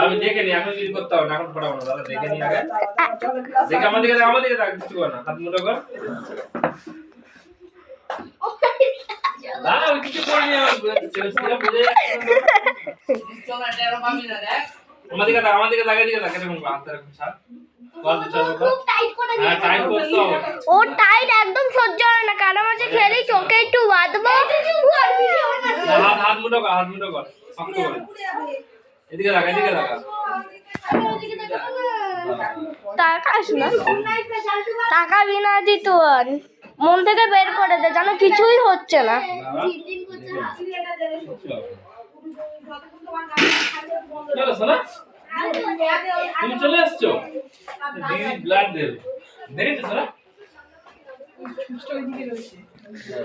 আমি দেখে নি এখন কিছু করতে হবে না এখন ফটাফট না, দাদা দেখে নি আগে। দেখে আমার দিকে আমার দিকে দেখ কিছু না হাত মুঠো কর। না আমি কিছু করিনি আমার দিকে দেখ আমার দিকে দেখ দেখ এরকম হাত হ্যাঁ টাইট ও একদম সহ্য হয় না কারণ মাঝে খেলি চোখে একটু বাঁধবো। হাত হাত মুঠো কর হাত মুঠো কর শক্ত করে। এদিকে এদিকে তাকাস না। মন থেকে বের করে দে যেন কিছুই হচ্ছে না। তুমি চলে আসছো দিদি ব্লাড দেবে। দেখেছ শোনা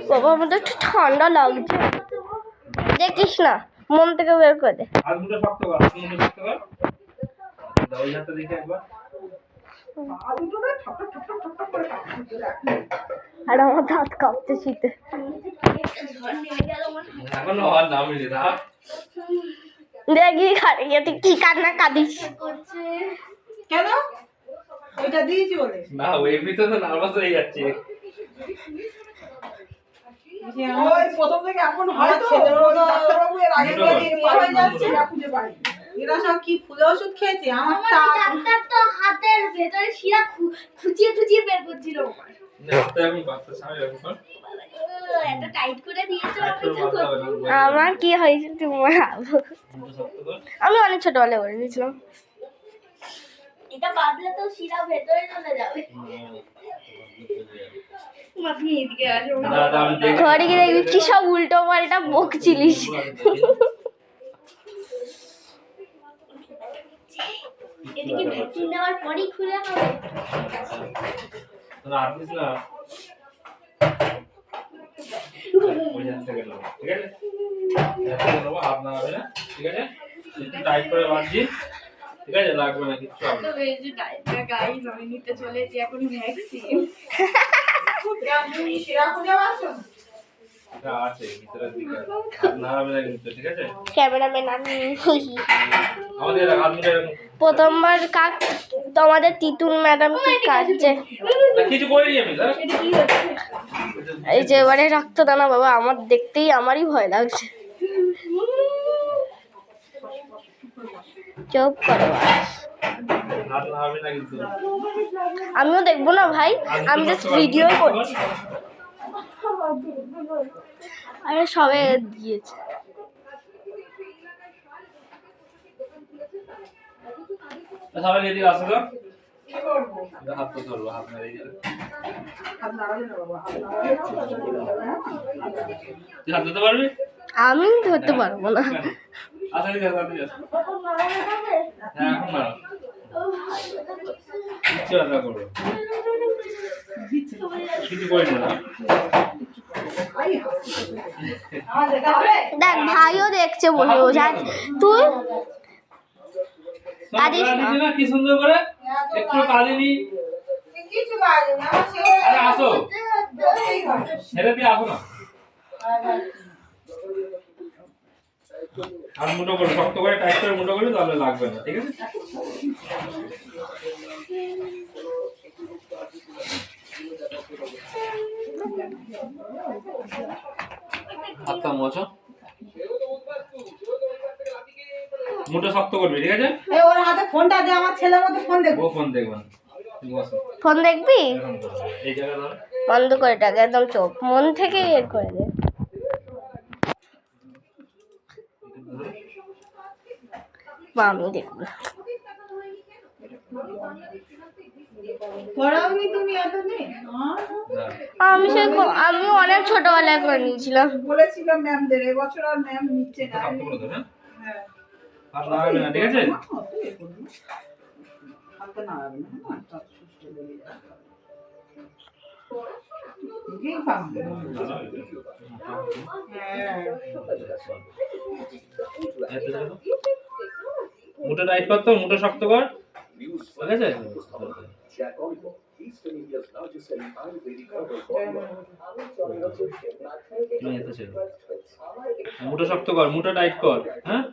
বাবা আমাদের একটু ঠান্ডা লাগছে। দেখিস না। মন থেকে বের করে দে। আর আমার দাঁত কাঁপছে শীতে। দেখি খারে গিয়ে তুই কি কান্না কাঁদিস। কেন? ওইটা দিয়েছি বলে। না ও এমনিতে তো নার্ভাস হয়ে যাচ্ছে। ওই প্রথম থেকে এখন হয়তো ডাক্তারবাবু এর আগে দুটো করে এ হয়ে। যাচ্ছে খুঁজে পাই এরা সব কি ফুলে ওষুধ খেয়েছে? আমার ডাক্তার তো হাতের ভেতরে শিরা খুঁচিয়ে খুঁচিয়ে বের করছিল। আমার কি হয়েছে তুমি ভাবো। মুঠো শক্ত কর। আমি অনেক ছোট ছোটবেলায় করে দিয়েছিলাম। এটা বাঁধলে তো শিরা ভেতরে চলে যাবে। ঘরে গিয়ে দেখবি কি সব উল্টো পাল্টা বকছিলিস। এদিকে ভ্যাকসিন দেওয়ার পরই খুলে হবে। না, না। আছে? না, ঠিক আছে? একটু টাইট করে বাঁধছি, ঠিক আছে? লাগবে না হবে না। এই যে গাইস আমি নিতে চলেছি এখন ভ্যাকসিন তুমি সেরা খুঁজে পাচ্ছো এটা আছে, ভিতরের দিকে আছে। হাত নাড়াবে না কিন্তু, ঠিক আছে? ক্যামেরাম্যান আমি আমাদের এরা হাত মুঠে এরকম- প্রথমবার কাক তোমাদের তিতুল ম্যাডাম কি কাটছে কিছু। এই যে এবারে রক্তদানা বাবা আমার দেখতেই আমারই ভয় লাগছে চুপ করো। আমিও দেখব না ভাই আমি জাস্ট ভিডিও করছি আরে সবে দিয়েছে সবাই আসো তো। হাত তো ধরবো, হাত না হাত ধরতে পারবি? আমি ধরতে পারব না আসো। হ্যাঁ, এখন করো। কিছু না দেখ ভাইও দেখছে বলে বোঝা তুই কাঁদিস না। কি সুন্দর করে একটু কাঁদিনি কিছু না আসো ছেড়ে দিয়ে আসো না আর মুঠো করে শক্ত করে টাইট করে মুঠো করে তাহলে লাগবে না ঠিক আছে? হাতটা মোছো? মুঠো শক্ত করবি ঠিক আছে? এই ওর হাতে ফোনটা দে আমার ছেলের মতো ফোন দেখব। ও ফোন দেখবে না। ফোন দেখবি? এই জায়গা বন্ধ করে টাকা একদম চোখ। মন থেকে এর করে দে। মা, আমি দেখব তুমি আমি সে আমি অনেক ছোটবেলায় করে নিয়েছিলাম। বলেছিলাম ম্যামদের এবছর আর ম্যাম নিচ্ছে না। শক্ত করে দেবে হ্যাঁ। মুটো টাইট করতো হবে শক্ত কর। ঠিক আছে? হ্যাঁ, মুটো শক্ত কর মুটো টাইট কর হ্যাঁ?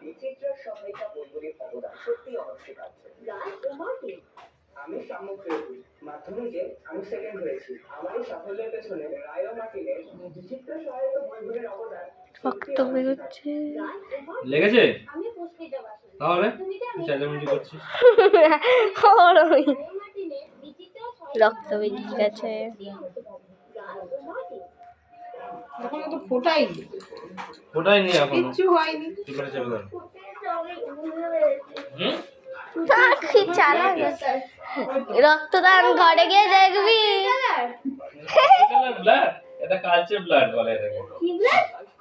লেগেছে? তাহলে চেঁচামেচি করছিস। রক্ত বেরিয়ে গেছে। এখন তো ফোটাই ওটাই নিয়ে এখনও। কিচ্ছু হয়নি। কি করে চেপে রক্তদান ঘরে গিয়ে দেখবি। ব্লাড এটা কালচে ব্লাড বলে এটাকে।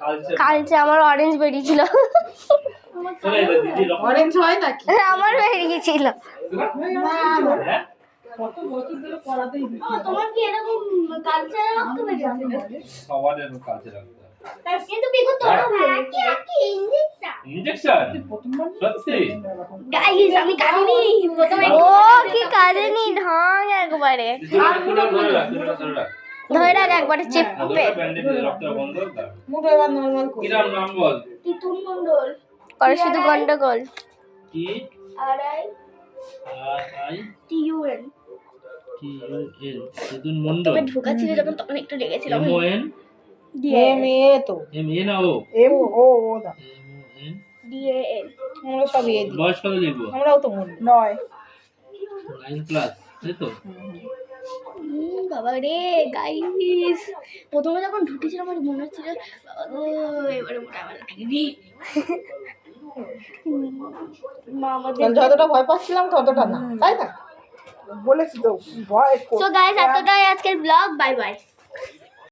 কালচে কালচে আমার অরেঞ্জ বেরিয়েছিল। অরেঞ্জ হয় নাকি? আমার হ্যাঁ হয় কাঁদেনি। ঢং একবারে। ধরে রাখ একবারে চেপে। ব্যান্ডেজ বন্ধ মুখ এবার নর্মাল করি। কিরাম নাম বল? তিতুন মন্ডল করে শুধু গন্ডগোল। কি আর আই আর আই টিউএন টি ইউ এল সেদিন মন্ডল তবে ঢোকা ছিল যখন তখন একটু লেগেছিল। M O N D M A তো। এম এ না ও? এম ও ও দা এম ও এন ডিএএন আমরা সব এ দিই বয়স কত লিখব আমরাও তো মনে নয়। নাইন প্লাস তাই তো? বাবা রে গাইস প্রথমে যখন ঢুকেছিল আমার মনে হচ্ছিল এবারে মোটা আমার লাগবে যতটা ভয় পাচ্ছিলাম ততটা না। তাই না? বলেছি তো ভয় সো গাইস এতটাই আজকের ব্লগ বাই বাই